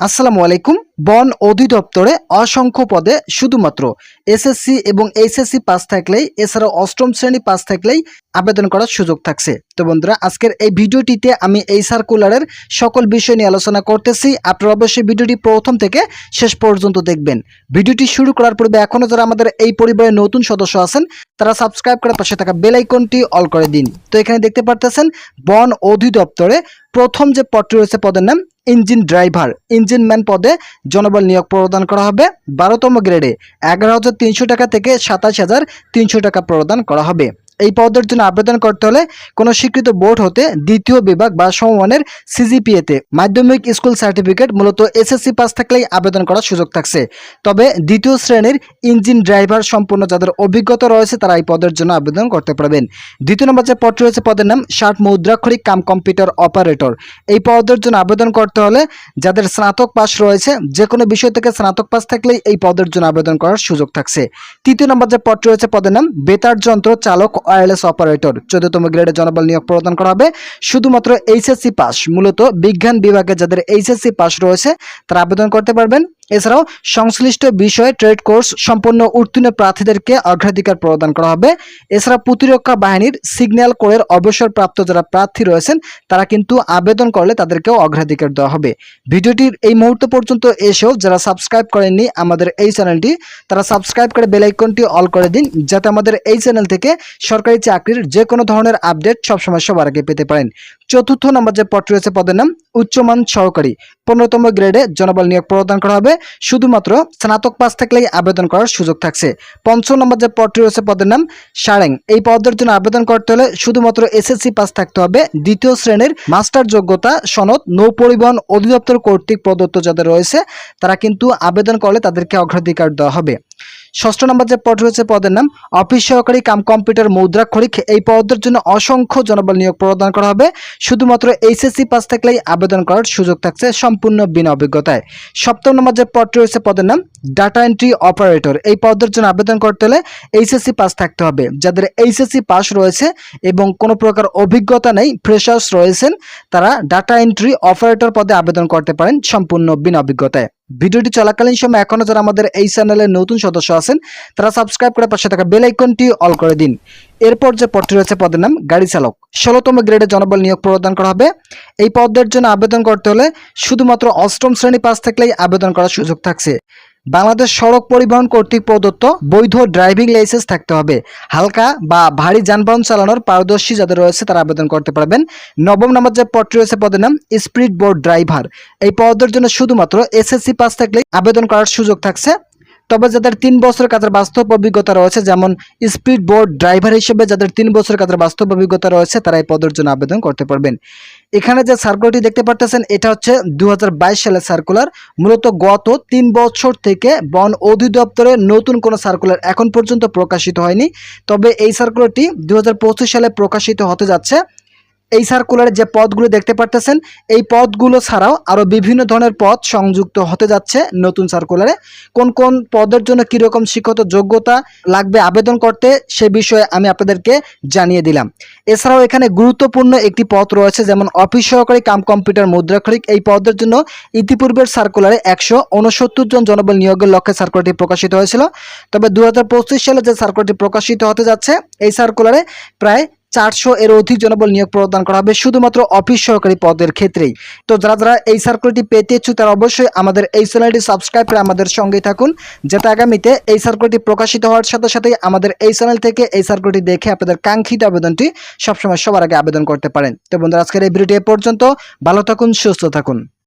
আসসালামু আলাইকুম। বন অধিদপ্তরে অসংখ্য পদে শুধুমাত্র এসএসসি এবং এইচএসসি পাস থাকলেই, এছাড়াও অষ্টম শ্রেণি পাস থাকলেই আবেদন করার সুযোগ থাকছে। তো বন্ধুরা, আজকের এই ভিডিওটিতে আমি এই সার্কুলারের সকল বিষয় নিয়ে আলোচনা করতেছি। আপনারা অবশ্যই ভিডিওটি প্রথম থেকে শেষ পর্যন্ত দেখবেন। ভিডিওটি শুরু করার পূর্বে এখনও যারা আমাদের এই পরিবারের নতুন সদস্য আছেন, তারা সাবস্ক্রাইব করার পাশে থাকা বেল আইকনটি অল করে দিন। তো এখানে দেখতে পারতেছেন, বন অধিদপ্তরে প্রথম যে পদটি রয়েছে, পদের নাম ইঞ্জিন ড্রাইভার, ইঞ্জিন ম্যান পদে জনবল নিয়োগ প্রদান করা হবে। বারোতম গ্রেডে এগারো হাজার তিনশো টাকা থেকে সাতাশ হাজার তিনশো টাকা প্রদান করা হবে। এই পদের জন্য আবেদন করতে হলে কোনো স্বীকৃত বোর্ড হতে দ্বিতীয় বিভাগ বা সমমানের সিজিপিএতে মাধ্যমিক স্কুল সার্টিফিকেট, মূলত এসএসসি পাস থাকলেই আবেদন করার সুযোগ থাকছে। তবে দ্বিতীয় শ্রেণির ইঞ্জিন ড্রাইভার সম্পূর্ণ যাদের অভিজ্ঞতা রয়েছে, তারা এই পদের জন্য আবেদন করতে পারবেন। দ্বিতীয় নম্বর যে পদটি রয়েছে, পদের নাম ষাট মুদ্রাক্ষরিক কাম কম্পিউটার অপারেটর। এই পদের জন্য আবেদন করতে হলে যাদের স্নাতক পাস রয়েছে যে কোনো বিষয় থেকে স্নাতক পাস থাকলেই এই পদের জন্য আবেদন করার সুযোগ থাকছে। তৃতীয় নম্বর যে পদটি রয়েছে, পদের নাম বেতার যন্ত্র চালক ওয়্যারলেস অপারেটর। চোদ্দতম গ্রেডে জনবল নিয়োগ প্রদান করা হবে। শুধুমাত্র এইচএসসি পাস। মূলত বিজ্ঞান বিভাগে যাদের এইচএসসি পাস রয়েছে, তারা আবেদন করতে পারবেন। এছাড়াও সংশ্লিষ্ট বিষয়ে ট্রেড কোর্স সম্পন্ন উত্তীর্ণ প্রার্থীদেরকে অগ্রাধিকার প্রদান করা হবে। এছাড়া প্রতিরক্ষা বাহিনীর সিগন্যাল কোরের অবসরপ্রাপ্ত যারা প্রার্থী রয়েছেন, তারা কিন্তু আবেদন করলে তাদেরকেও অগ্রাধিকার দেওয়া হবে। ভিডিওটির এই মুহূর্ত পর্যন্ত এসেও যারা সাবস্ক্রাইব করেননি আমাদের এই চ্যানেলটি, তারা সাবস্ক্রাইব করে বেল আইকনটি অল করে দিন, যাতে আমাদের এই চ্যানেল থেকে সরকারি চাকরির যে কোনো ধরনের আপডেট সবসময় সবার আগে পেতে পারেন। চতুর্থ নম্বর যে পদ রয়েছে, পদের নাম উচ্চমান সহকারী। পনেরোতম গ্রেডে জনবল নিয়োগ প্রদান করা হবে। শুধুমাত্র স্নাতক পাস থাকলেই আবেদন করার সুযোগ থাকছে। পঞ্চম নম্বর যে পদটি রয়েছে, পদের নাম সারেং। এই পদের জন্য আবেদন করতে হলে শুধুমাত্র এসএসসি পাস থাকতে হবে। দ্বিতীয় শ্রেণির মাস্টার যোগ্যতা সনদ নৌ পরিবহন অধিদপ্তর কর্তৃক প্রদত্ত যাদের রয়েছে, তারা কিন্তু আবেদন করলে তাদেরকে অগ্রাধিকার দেওয়া হবে। ষষ্ঠ নম্বর যে পদ রয়েছে পদের নাম, অফিস সহকারী কাম কম্পিউটার মুদ্রাক্ষরিক এই পদের জন্য অসংখ্য জনবল নিয়োগ প্রদান করা হবে। শুধুমাত্র এইচএসসি পাস থাকলেই আবেদন করার সুযোগ থাকছে সম্পূর্ণ বিনা অভিজ্ঞতায়। সপ্তম নম্বর যে পদটি রয়েছে পদের নাম, ডাটা এন্ট্রি অপারেটর। এই পদের জন্য আবেদন করতে হলে এইচএসসি পাস থাকতে হবে। যাদের এইচএসসি পাস রয়েছে এবং কোনো প্রকার অভিজ্ঞতা নেই, ফ্রেশার্স রয়েছেন, তারা ডাটা এন্ট্রি অপারেটর পদে আবেদন করতে পারেন সম্পূর্ণ বিনা অভিজ্ঞতায়। ভিডিওটি চলাকালীন সময় এখনও যারা আমাদের এই চ্যানেলের নতুন সদস্য আছেন, তারা সাবস্ক্রাইব করে পাশে থাকা বেল আইকনটি অল করে দিন। এরপর যে পদটি রয়েছে, পদের নাম গাড়ি চালক। ষোলোতম গ্রেডে জনবল নিয়োগ প্রদান করা হবে। এই পদের জন্য আবেদন করতে হলে শুধুমাত্র অষ্টম শ্রেণি পাস থাকলেই আবেদন করার সুযোগ থাকছে। বাংলাদেশ সড়ক পরিবহন কর্তৃক প্রদত্ত বৈধ ড্রাইভিং লাইসেন্স থাকতে হবে। হালকা বা ভারী যানবাহন চালানোর পারদর্শী যাদের রয়েছে তারা আবেদন করতে পারবেন। নবম নম্বর যে পদটি রয়েছে পদের নাম স্পিড বোর্ড ড্রাইভার। এই পদের জন্য শুধুমাত্র এসএসসি পাস থাকলে আবেদন করার সুযোগ থাকছে। তবে যাদের তিন বছর কাজের বাস্তব অভিজ্ঞতা রয়েছে, যেমন স্পিড বোর্ড ড্রাইভার হিসেবে যাদের তিন বছর কাজের বাস্তব অভিজ্ঞতা রয়েছে, তারা এই পদের জন্য আবেদন করতে পারবেন। এখানে যে সার্কুলারটি দেখতে পারতেছেন, এটা হচ্ছে দু হাজার বাইশ সালের সার্কুলার মূলত গত তিন বছর থেকে বন অধিদপ্তরে নতুন কোনো সার্কুলার এখন পর্যন্ত প্রকাশিত হয়নি। তবে এই সার্কুলারটি দু হাজার পঁচিশ সালে প্রকাশিত হতে যাচ্ছে। এই সার্কুলারে যে পদগুলো দেখতে পারতেছেন, এই পদগুলো ছাড়াও আরও বিভিন্ন ধরনের পদ সংযুক্ত হতে যাচ্ছে নতুন সার্কুলারে কোন কোন পদের জন্য কীরকম শিক্ষত যোগ্যতা লাগবে আবেদন করতে সে বিষয়ে আমি আপনাদেরকে জানিয়ে দিলাম। এছাড়াও এখানে গুরুত্বপূর্ণ একটি পদ রয়েছে, যেমন অফিস সহকারী কাম কম্পিউটার মুদ্রাক্ষরিক। এই পদের জন্য ইতিপূর্বের সার্কুলারে একশো উনসত্তর জন জনবল নিয়োগের লক্ষ্যে সার্কুলারটি প্রকাশিত হয়েছিল। তবে দু হাজার পঁচিশ সালে যে সার্কুলারটি প্রকাশিত হতে যাচ্ছে, এই সার্কুলারে প্রায় চারশো এর অধিক জনবল নিয়োগ প্রদান করা হবে শুধুমাত্র অফিস সহকারী পদের ক্ষেত্রেই। তো যারা যারা এই সার্কুলারটি পেতে ইচ্ছুক, তারা অবশ্যই আমাদের এই চ্যানেলটি সাবস্ক্রাইব করে আমাদের সঙ্গেই থাকুন, যাতে আগামীতে এই সার্কুলারটি প্রকাশিত হওয়ার সাথে সাথেই আমাদের এই চ্যানেল থেকে এই সার্কুলারটি দেখে আপনাদের কাঙ্ক্ষিত আবেদনটি সবসময় সবার আগে আবেদন করতে পারেন। তো বন্ধুরা, আজকের এই ভিডিওটি এ পর্যন্ত ভালো থাকুন, সুস্থ থাকুন।